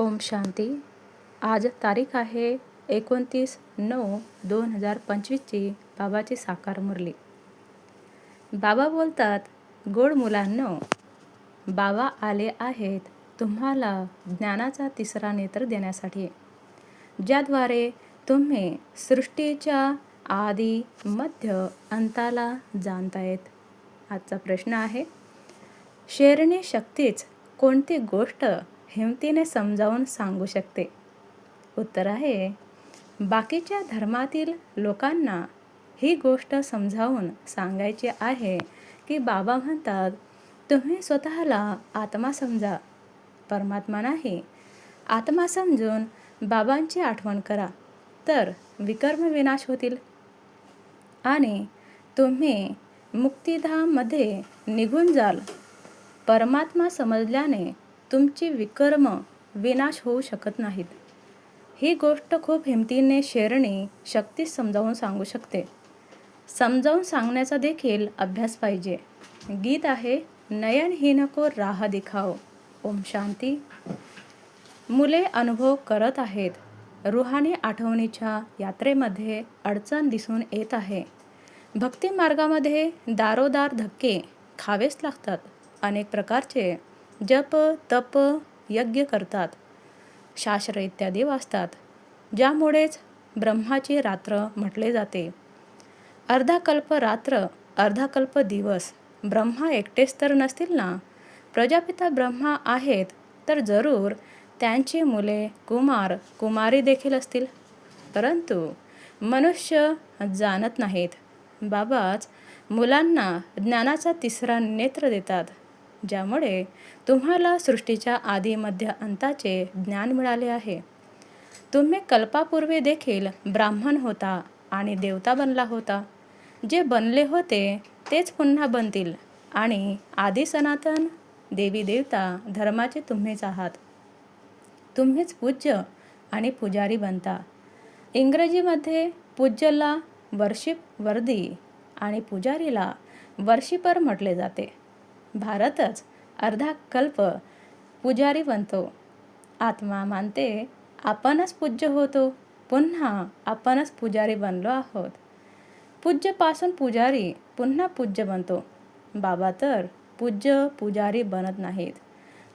ओम शांती. आज तारीख आहे एकोणतीस नऊ दोन हजार पंचवीसची बाबाची साकार मुरली. बाबा बोलतात गोड मुलांनो बाबा आले आहेत तुम्हाला ज्ञानाचा तिसरा नेत्र देण्यासाठी ज्याद्वारे तुम्ही सृष्टीच्या आधी मध्य अंताला जाणतायत. आजचा प्रश्न आहे शेरणी शक्तीच कोणती गोष्ट हिमतीने समजावून सांगू शकते. उत्तर आहे बाकीच्या धर्मातील लोकांना ही गोष्ट समजावून सांगायची आहे की बाबा म्हणतात तुम्ही स्वतःला आत्मा समजा परमात्मा नाही. आत्मा समजून बाबांची आठवण करा तर विकर्म विनाश होतील. आणि तुम्ही मुक्तिधाममध्ये निघून जाल. परमात्मा समजल्याने तुमची विकर्म विनाश होऊ शकत नाहीत. ही गोष्ट खूप हिमतीने शेरणी शक्ती समजावून सांगू शकते. समजावून सांगण्याचा देखील अभ्यास पाहिजे. गीत आहे नयन ही नको राह दिखाओ. ओम शांती. मुले अनुभव करत आहेत. रुहानी आठवणीच्या यात्रेमध्ये अडचण दिसून येत आहे. भक्ती मार्गामध्ये दारोदार धक्के खावेच लागतात. अनेक प्रकारचे जप तप यज्ञ करतात. शास्त्र इत्यादी वाचतात ज्यामुळेच ब्रह्माची रात्र म्हटले जाते. अर्धा कल्प रात्र अर्धा कल्प दिवस ब्रह्मा एकटेच तर नसतील ना? प्रजापिता ब्रह्मा आहेत तर जरूर त्यांची मुले कुमार कुमारी देखील असतील. परंतु मनुष्य जाणत नाहीत. बाबाच मुलांना ज्ञानाचा तिसरा नेत्र देतात. ज्यामुळे तुम्हाला सृष्टीच्या आधी मध्य अंताचे ज्ञान मिळाले आहे. तुम्ही कल्पापूर्वी देखील ब्राह्मण होता आणि देवता बनला होता. जे बनले होते तेच पुन्हा बनतील आणि आधी सनातन देवी देवता धर्माचे तुम्हीच आहात. तुम्हीच पूज्य आणि पुजारी बनता. इंग्रजीमध्ये पूज्यला वर्शिप वर्दी आणि पुजारीला वर्शिपर म्हटले जाते. भारतच अर्धा कल्प पुजारी बनतो आत्मा मानते आपणच पूज्य होतो. पुन्हा आपणच पुजारी बनलो आहोत. पूज्यपासून पुजारी पुन्हा पूज्य बनतो. बाबा तर पूज्य पुजारी बनत नाहीत.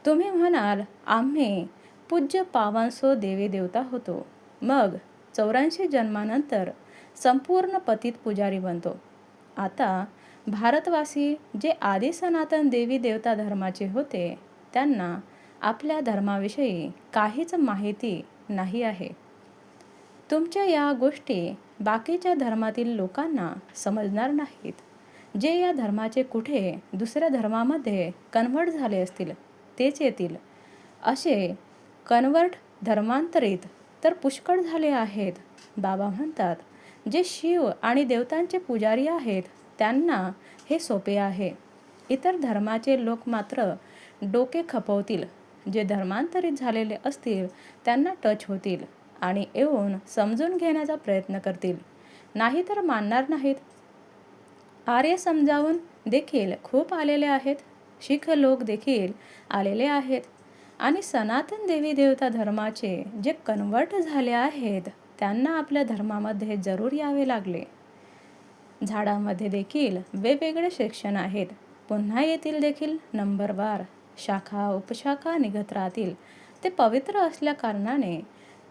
तुम्ही म्हणाल आम्ही पूज्य पावनसो देवी देवता होतो. मग चौऱ्याऐंशी जन्मानंतर संपूर्ण पतित पुजारी बनतो. आता भारतवासी जे आदी सनातन देवी देवता धर्माचे होते त्यांना आपल्या धर्माविषयी काहीच माहिती नाही आहे. तुमच्या या गोष्टी बाकीच्या धर्मातील लोकांना समजणार नाहीत. जे या धर्माचे कुठे दुसऱ्या धर्मामध्ये कन्व्हर्ट झाले असतील तेच येतील. असे कन्वर्ट धर्मांतरित तर पुष्कळ झाले आहेत बाबा म्हणतात. जे शिव आणि देवतांचे पुजारी आहेत त्यांना हे सोपे आहे. इतर धर्माचे लोक मात्र डोके खपवतील. जे धर्मांतरित झालेले असतील त्यांना टच होतील आणि येऊन समजून घेण्याचा प्रयत्न करतील. नाहीतर मानणार नाहीत. आर्य समजावून देखील खूप आलेले आहेत. शीख लोक देखील आलेले आहेत. आणि सनातन देवी देवता धर्माचे जे कन्वर्ट झाले आहेत त्यांना आपल्या धर्मामध्ये जरूर यावे लागले. झाडामध्ये देखील वेगवेगळे सेक्शन आहेत. पुन्हा येथील देखील नंबरवार शाखा उपशाखा निघत राहतील. ते पवित्र असल्या कारणाने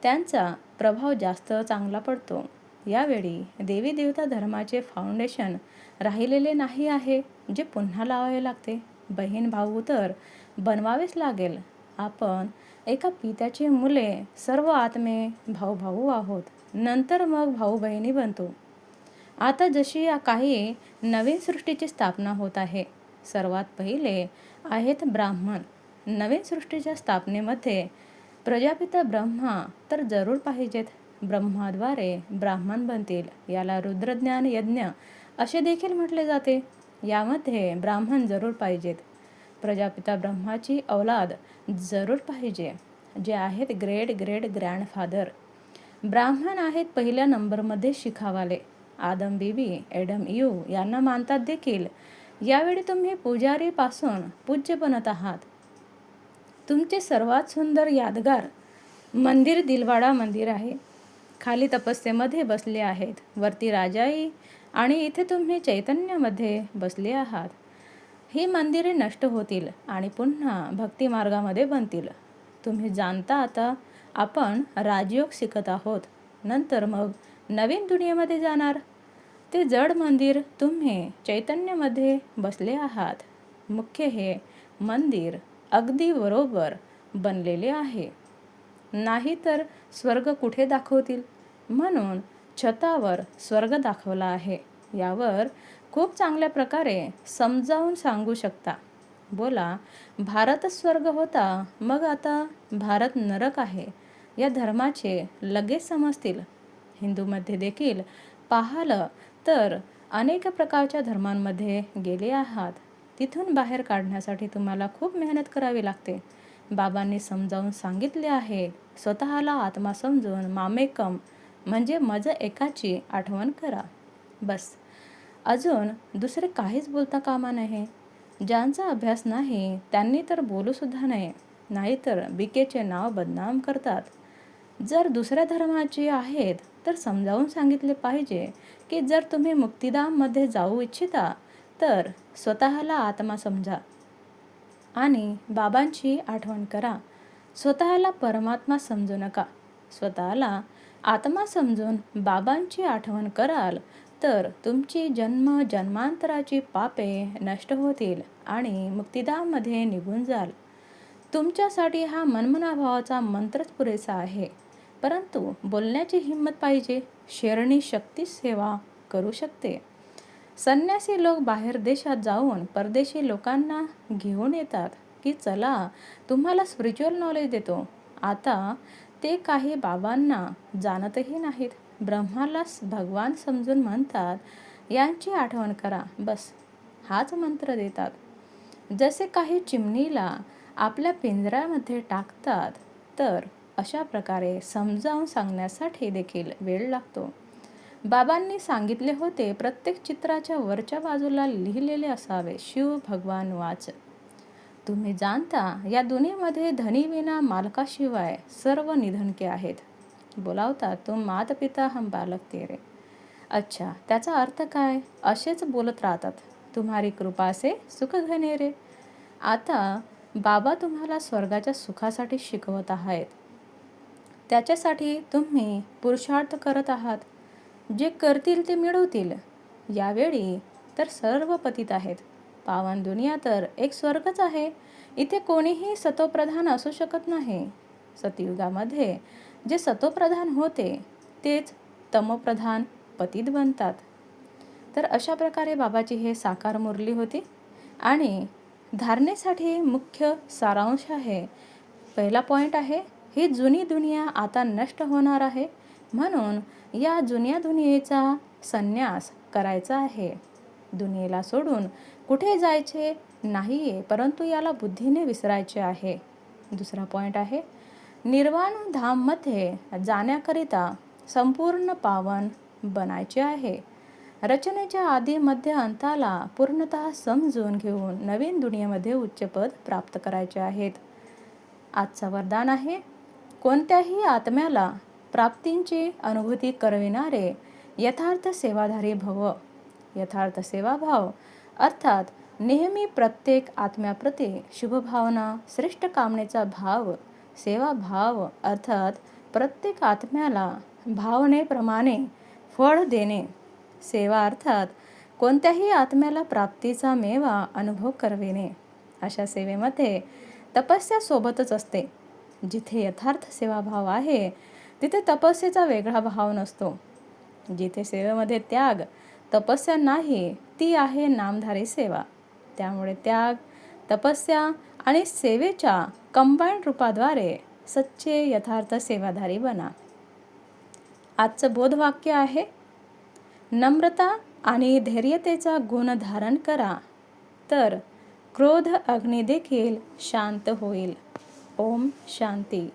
त्यांचा प्रभाव जास्त चांगला पडतो. यावेळी देवी देवता धर्माचे फाउंडेशन राहिलेले नाही आहे जे पुन्हा लावावे लागते. बहीण भाऊ तर बनवावेच लागेल. आपण एका पित्याची मुले सर्व आत्मे भाऊ भाऊ आहोत. नंतर मग भाऊ बहिणी बनतो. आता जशी काही नवीन सृष्टीची स्थापना होत आहे सर्वात पहिले आहेत ब्राह्मण. नवीन सृष्टीच्या स्थापनेमध्ये प्रजापिता ब्रह्मा तर जरूर पाहिजेत. ब्रह्माद्वारे ब्राह्मण बनतील याला रुद्रज्ञान यज्ञ असे देखील म्हटले जाते. यामध्ये ब्राह्मण जरूर पाहिजेत. प्रजापिता ब्रह्माची औलाद जरूर पाहिजे जे आहेत ग्रेट ग्रेट ग्रँडफादर. ब्राह्मण आहेत पहिल्या नंबरमध्ये शिखावाले. आदम बीबी एडम यू यांना मानतात देखील. यावेळी तुम्ही पुजारीपासून पूज्य बनत आहात. तुमचे सर्वात सुंदर यादगार मंदिर दिलवाडा मंदिर आहे. खाली तपस्येमध्ये बसले आहेत वरती राजाई आणि इथे तुम्ही चैतन्यामध्ये बसले आहात. ही मंदिरे नष्ट होतील आणि पुन्हा भक्ती मार्गामध्ये बनतील. तुम्ही जाणता आता आपण राजयोग शिकत आहोत. नंतर मग नवीन दुनियेमध्ये जाणार. ते जड मंदिर तुम्ही चैतन्यामध्ये बसले आहात. मुख्य हे मंदिर अगदी बरोबर बनलेले आहे. नाही तर स्वर्ग कुठे दाखवतील? म्हणून छतावर स्वर्ग दाखवला आहे. यावर खूप चांगल्या प्रकारे समजावून सांगू शकता. बोला भारत स्वर्ग होता मग आता भारत नरक आहे. या धर्माचे लगेच समजतील. हिंदूमध्ये देखील पाहिलं तर अनेक प्रकारच्या धर्मांमध्ये गेले आहात. तिथून बाहेर काढण्यासाठी तुम्हाला खूप मेहनत करावी लागते. बाबांनी समजावून सांगितले आहे स्वतःला आत्मा समजून मामेकम म्हणजे मज एकाची आठवण करा. बस. अजून दुसरे काहीच बोलता कामा नये. ज्यांचा अभ्यास नाही त्यांनी तर बोलूसुद्धा नये. नाहीतर बिकेचे नाव बदनाम करतात. जर दुसऱ्या धर्माचे आहेत तर समजावून सांगितले पाहिजे की जर तुम्ही मुक्तिधाममध्ये जाऊ इच्छिता तर स्वतःला आत्मा समजा आणि बाबांची आठवण करा. स्वतःला परमात्मा समजू नका. स्वतःला आत्मा समजून बाबांची आठवण कराल तर तुमची जन्म जन्मांतराची पापे नष्ट होतील आणि मुक्तिधाममध्ये निघून जाल. तुमच्यासाठी हा मनमनाभावाचा मंत्रच पुरेसा आहे. परंतु बोलण्याची हिंमत पाहिजे शेरणी शक्ती सेवा करू शकते. संन्यासी लोक बाहेर देशात जाऊन परदेशी लोकांना घेऊन येतात की चला तुम्हाला स्पिरिच्युअल नॉलेज देतो. आता ते काही बाबांना जाणतही नाहीत. ब्रह्मालाच भगवान समजून म्हणतात यांची आठवण करा बस. हाच मंत्र देतात. जसे काही चिमणीला आपल्या पिंजऱ्यामध्ये टाकतात तर अशा प्रकारे समजावून सांगण्यासाठी देखील वेळ लागतो. बाबांनी सांगितले होते प्रत्येक चित्राच्या वरच्या बाजूला लिहिलेले असावे शिव भगवान वाच. तुम्ही जाणता या दुनियेमध्ये धनीविना मालकाशिवाय सर्व निधनके आहेत. बोलावता तुम मात पिता हम बालक तेरे. अच्छा त्याचा अर्थ काय? असेच बोलत राहतात. तुम्हारी कृपा से सुख घने रे. आता बाबा तुम्हाला स्वर्गाच्या सुखासाठी शिकवत आहेत. त्याच्यासाठी तुम्ही पुरुषार्थ करत आहात. जे करतील ते मिळवतील. यावेळी तर सर्व पतित आहेत. पावन दुनिया तर एक स्वर्गच आहे. इथे कोणीही सतोप्रधान असू शकत नाही. सतयुगामध्ये जे सतोप्रधान होते तेच तमप्रधान पतित बनतात. तर अशा प्रकारे बाबाची हे साकार मुरली होती. आणि धारणेसाठी मुख्य सारांश आहे. पहिला पॉईंट आहे ही जुनी दुनिया आता नष्ट होणार आहे. म्हणून या जुन्या दुनियेचा संन्यास करायचा आहे. दुनियेला सोडून कुठे जायचे नाही आहे परंतु याला बुद्धीने विसरायचे आहे. दुसरा पॉईंट आहे निर्वाण धाममध्ये जाण्याकरिता संपूर्ण पावन बनायचे आहे. रचनेच्या आधी मध्य अंताला पूर्णत समजून घेऊन नवीन दुनियेमध्ये उच्चपद प्राप्त करायचे आहेत. आजचा वरदान आहे कोणत्याही आत्म्याला प्राप्तींची अनुभूती करविणारे यथार्थ सेवाधारी भव. यथार्थ सेवाभाव अर्थात नेहमी प्रत्येक आत्म्याप्रती शुभभावना श्रेष्ठ कामनेचा भाव सेवाभाव अर्थात प्रत्येक आत्म्याला भावनेप्रमाणे फळ देणे. सेवा अर्थात कोणत्याही आत्म्याला प्राप्तीचा मेवा अनुभव करविणे. अशा सेवेमध्ये तपस्या सोबतच असते. जिथे यथार्थ सेवाभाव आहे तिथे तपस्येचा वेगळा भाव नसतो. जिथे सेवेमध्ये त्याग तपस्या नाही ती आहे नामधारी सेवा. त्यामुळे त्याग तपस्या आणि सेवेच्या कंबाईंड रूपाद्वारे सच्चे यथार्थ सेवाधारी बना. आजचं बोधवाक्य आहे नम्रता आणि धैर्यतेचा गुण धारण करा तर क्रोध अग्नी देखील शांत होईल. ओम शांती